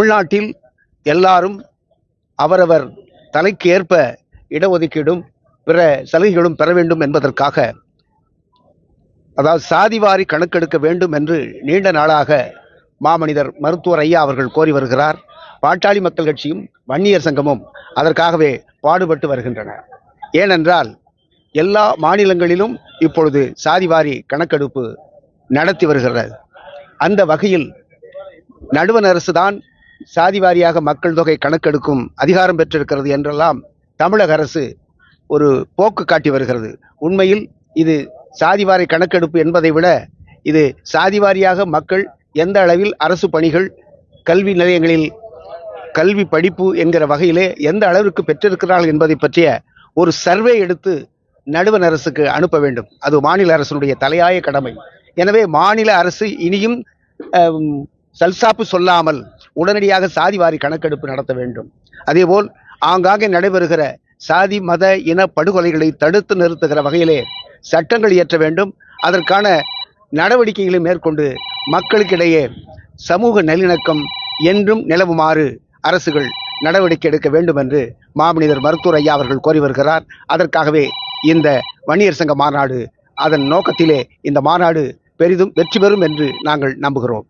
தமிழ்நாட்டில் எல்லாரும் அவரவர் தலைக்கு ஏற்ப இடஒதுக்கீடும் பிற சலுகைகளும் பெற வேண்டும் என்பதற்காக அதாவது சாதிவாரி கணக்கெடுக்க வேண்டும் என்று நீண்ட நாளாக மாமனிதர் மருத்துவர் ஐயா அவர்கள் கோரி வருகிறார். பாட்டாளி மக்கள் கட்சியும் வன்னியர் சங்கமும் அதற்காகவே பாடுபட்டு வருகின்றன. ஏனென்றால் எல்லா மாநிலங்களிலும் இப்பொழுது சாதிவாரி கணக்கெடுப்பு நடத்தி வருகிறது. அந்த வகையில் நடுவண் அரசு தான் சாதி வாரியாக மக்கள் தொகை கணக்கெடுக்கும் அதிகாரம் பெற்றிருக்கிறது என்றெல்லாம் தமிழக அரசு ஒரு போக்கு காட்டி வருகிறது. உண்மையில் இது சாதிவாரி கணக்கெடுப்பு என்பதை விட இது சாதிவாரியாக மக்கள் எந்த அளவில் அரசு பணிகள் கல்வி நிலையங்களில் கல்வி படிப்பு என்கிற வகையிலே எந்த அளவிற்கு பெற்றிருக்கிறார்கள் என்பதை பற்றிய ஒரு சர்வே எடுத்து நடுவண் அரசுக்கு அனுப்ப வேண்டும். அது மாநில அரசினுடைய தலையாய கடமை. எனவே மாநில அரசு இனியும் சல்சாப்பு சொல்லாமல் உடனடியாக சாதிவாரி கணக்கெடுப்பு நடத்த வேண்டும். அதேபோல் ஆங்காங்கே நடைபெறுகிற சாதி மத இன படுகொலைகளை தடுத்து நிறுத்துகிற வகையிலே சட்டங்கள் இயற்ற வேண்டும். அதற்கான நடவடிக்கைகளை மேற்கொண்டு மக்களுக்கிடையே சமூக நல்லிணக்கம் என்றும் நிலவுமாறு அரசுகள் நடவடிக்கை எடுக்க வேண்டும் என்று மாமனிதர் மருத்துவர் ஐயா அவர்கள் கோரி வருகிறார். அதற்காகவே இந்த வன்னியர் சங்க மாநாடு அதன் நோக்கத்திலே இந்த மாநாடு பெரிதும் வெற்றி பெறும் என்று நாங்கள் நம்புகிறோம்.